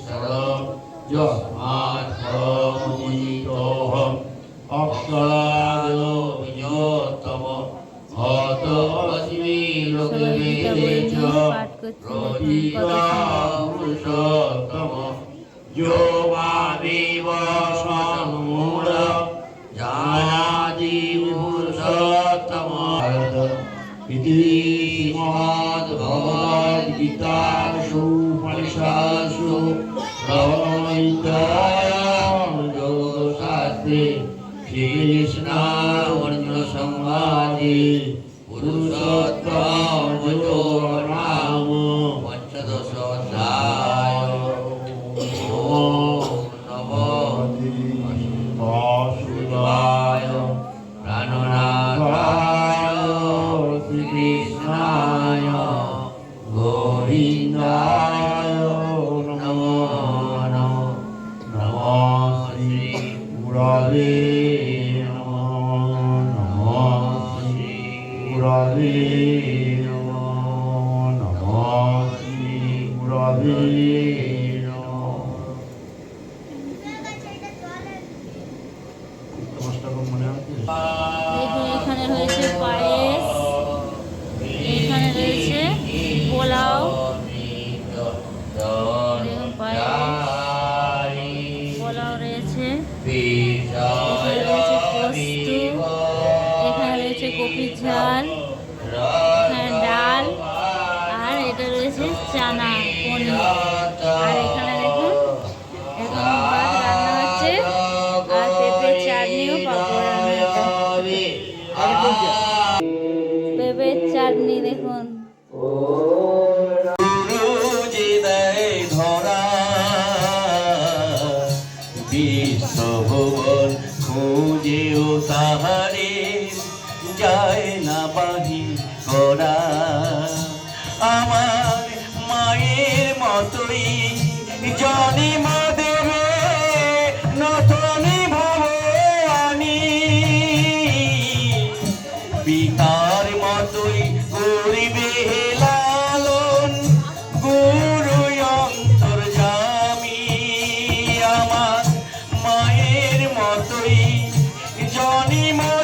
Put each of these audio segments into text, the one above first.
সরম যস্মাৎ পরমুদিতোহম অক্ষরাদ বিজোত্তম হত অসমি লোকবেদে চ রোদিতা পুরুষোত্তম যো মামেব সমূল জানাতি পুরুষোত্তম कृष्णा अर्जुन संवादी पुरुषोत्तम। Maria. আপনি দেখুন। তাহারে যায় না আমার মায়ের মতোই Johnny Moore.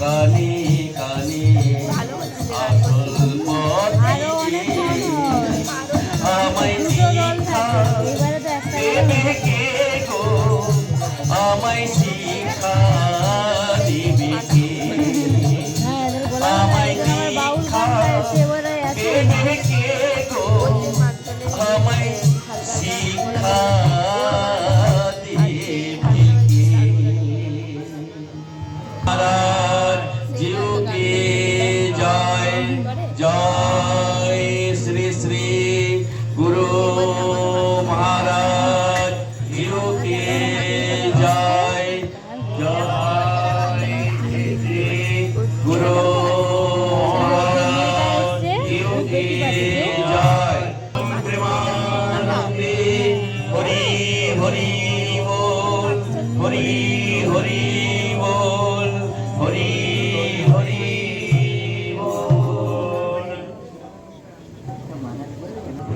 和你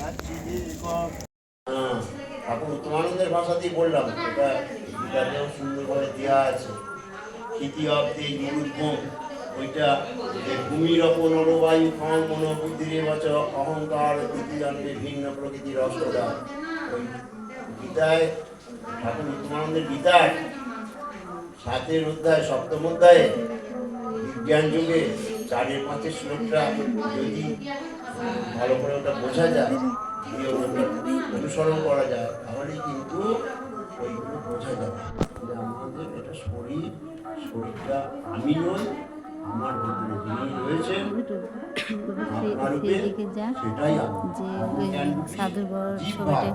সাচিদেব ঠাকুর উত্তমানন্দের ভাষাতেই বললাম, এটা গীতাতেও সুন্দরভাবে দেওয়া আছে। ইতি অব্দে নিরুদ্ধম ওইটা যে ভূমির অপন অনুবায়ু ক্ষণ মনোবুদ্ধির বচ অহংকার দ্বিতীয়ন্তে ভিন্ন প্রকৃতির অষ্টদা ওই গীতায়, ঠাকুর উত্তমানন্দের গীতায়, সাতের অধ্যায়, সপ্তম অধ্যায়ে, বিজ্ঞান যুগে চারের পাঁচের শ্লোকটা যদি ভালো করে ওটা বোঝা যায় দিয়ে ওটা অনুসরণ করা যায় তাহলেই কিন্তু ওইগুলো বোঝা যাবে। যে আমাদের এটা শরীর শরীরটা আমি নই আমার ভিতরে যিনি রয়েছেন আপনার রূপে সেদিকে যা সেটাই আমি। যে আমি ওই জ্ঞানরূপী সাধুর বড় জীব ছবিটা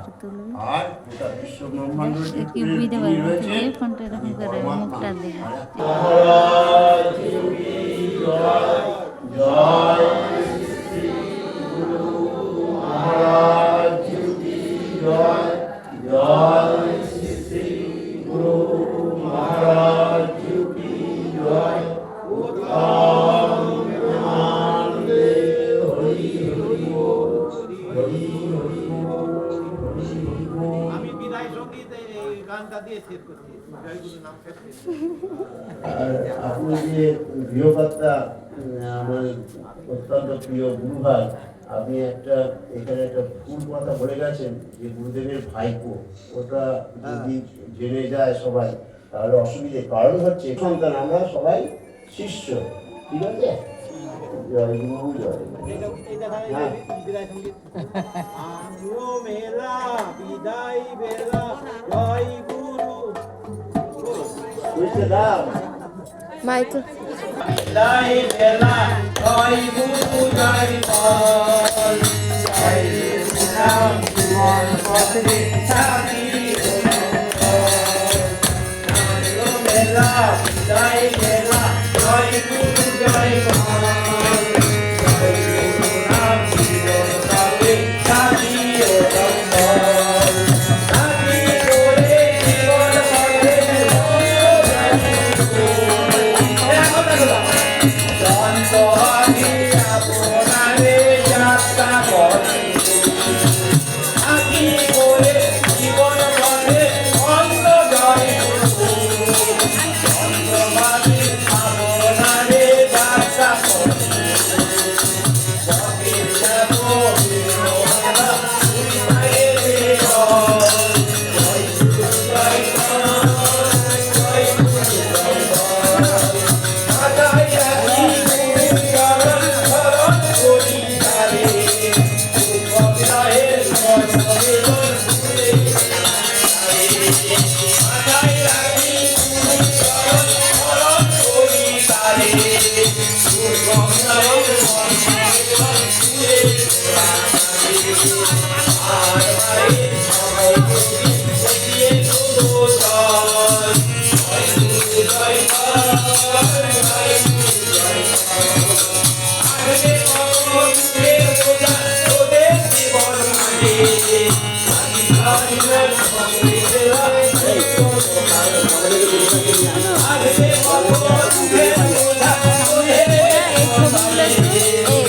আর আপনি যে গৃহকর্তা আমার অত্যন্ত প্রিয় গুরু ভাই আপনি একটা এখানে একটা ফুল কথা বলে গেছেন যে গুরুদেবের ভাইপো ওটা যদি জেনে যায় সবাই তাহলে অসুবিধে। কারণ হচ্ছে সন্তান আমরা সবাই শিষ্য ঠিক আছে? জয় গুরু হ্যাঁ। মেলা বিদায় বেলা জয় গুরু। বুঝতে দাও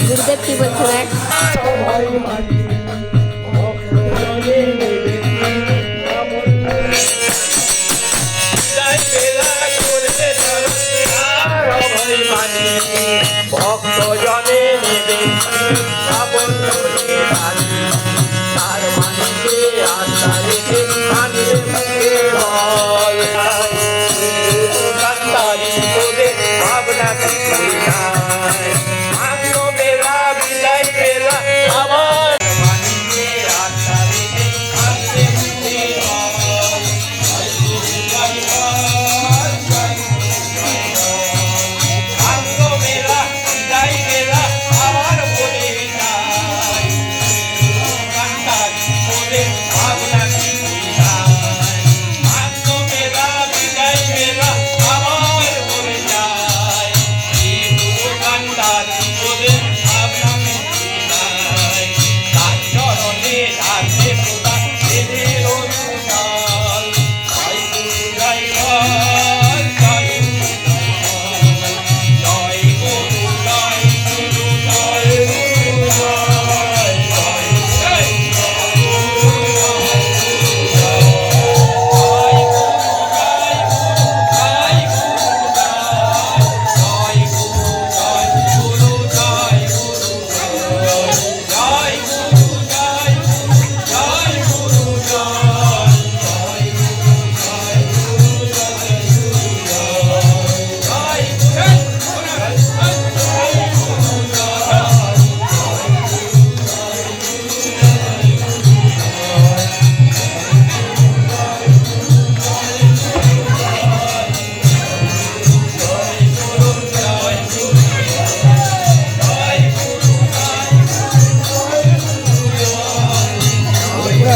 গুরুদেব কি বলছে দেখ ভক্ত জনে নেবে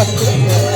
Yeah.